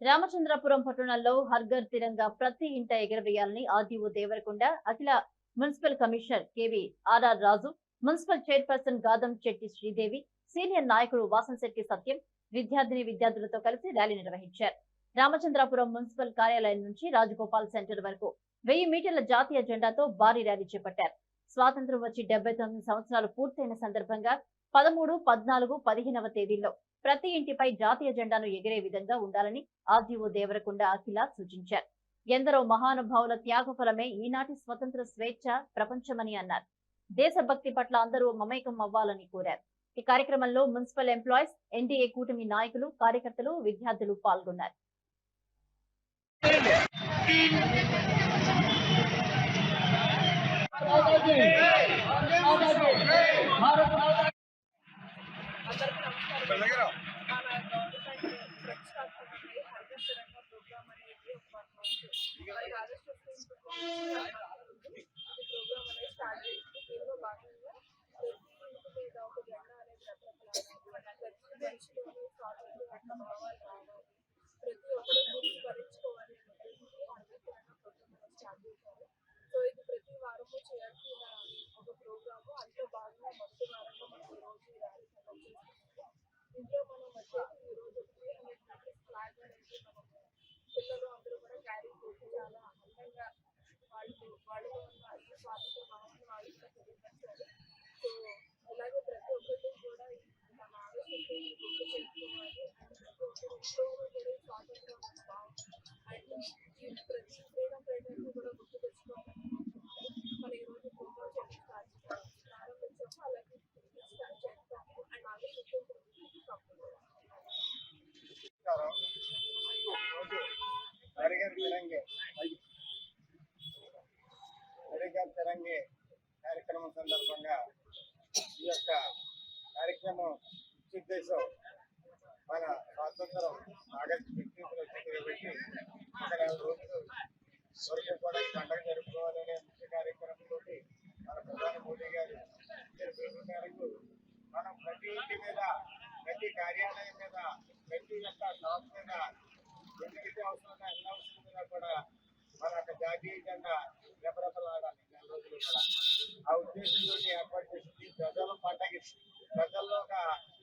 రామచంద్రపురం పట్టణంలో హర్ఘర్ తిరంగా ప్రతి ఇంట ఎగరవేయాలని RDO Devarakonda Akhila municipal commissioner KV RR Raju municipal chairperson Gadam Chetti Sridevi senior నాయకుడు వాసంశెట్టి సత్యం విద్యార్థిని విద్యార్థులతో కలిసి ర్యాలీ నిర్వహించారు. రామచంద్రాపురం మున్సిపల్ కార్యాలయం నుంచి రాజగోపాల్ సెంటర్ వరకు వెయ్యి మీటర్ల జాతీయ జెండాతో భారీ ర్యాలీ చేపట్టారు. స్వాతంత్రం వచ్చి డెబ్బై తొమ్మిది సంవత్సరాలు పూర్తయిన సందర్భంగా పదమూడు పద్నాలుగు పదిహేనవ తేదీల్లో ప్రతి ఇంటిపై జాతీయ జెండాను ఎగిరే విధంగా ఉండాలని ఆర్డీఓ దేవరకొండ అఖిల సూచించారు. ఎందరో మహానుభావుల త్యాగఫలమే ఈనాటి స్వతంత్ర స్వేచ్ఛ ప్రపంచమని అన్నారు. దేశభక్తి పట్ల అందరూ మమేకం అవ్వాలని కోరారు. ఈ కార్యక్రమంలో మున్సిపల్ ఎంప్లాయీస్ ఎన్డీఏ కూటమి నాయకులు కార్యకర్తలు విద్యార్థులు పాల్గొన్నారు. అందరికీ నమస్కారం మన గవర్నమెంట్ ఫ్లెక్స్ కార్డ్ అనేది హర్గర్ తిరంగా ప్రోగ్రామ్ అనేది ఒక వన్ మంత్ మరి ఆగస్ట్ ఫిఫ్టీన్త్ ప్రోగ్రామ్ అనేది స్టార్ట్ చేసింది దీనిలో భాగంగా ప్రతి ఇంటి మీద ఒక జెండా అనేది రెపరెపలాడాలి ప్రతి మనిషిలోని స్వాతంత్రం యొక్క భావాలు పిల్లలు అందరూ కూడా క్యారీ చేసి చాలా అందంగా వాళ్ళు వాళ్ళు నమస్కారం. హరిగర్ తిరంగే. హరిగర్ తిరంగే కార్యక్రమం సందర్భంగా ఈ యొక్క కార్యక్రమం ఉద్దేశం మన స్వాతంత్రం ఆగస్టు ఫిఫ్టీన్త్ కాబట్టి ఒక నెల రోజులు వరకు కూడా ఈ పండుగ జరుపుకోవాలనే ముఖ్య కార్యక్రమంలో మన ప్రధాని మోడీ గారు ఇచ్చిన పిలుపు మేరకు మనం ప్రతి ఇంటి మీద ప్రతి కార్యాలయం మీద ప్రతి యొక్క షాప్ మీద ఎందుకైతే అవసరం ఎన్ని అవసరం కూడా మన యొక్క జాతీయ జెండా రెపరెపలాడాలి. నెల రోజులు కూడా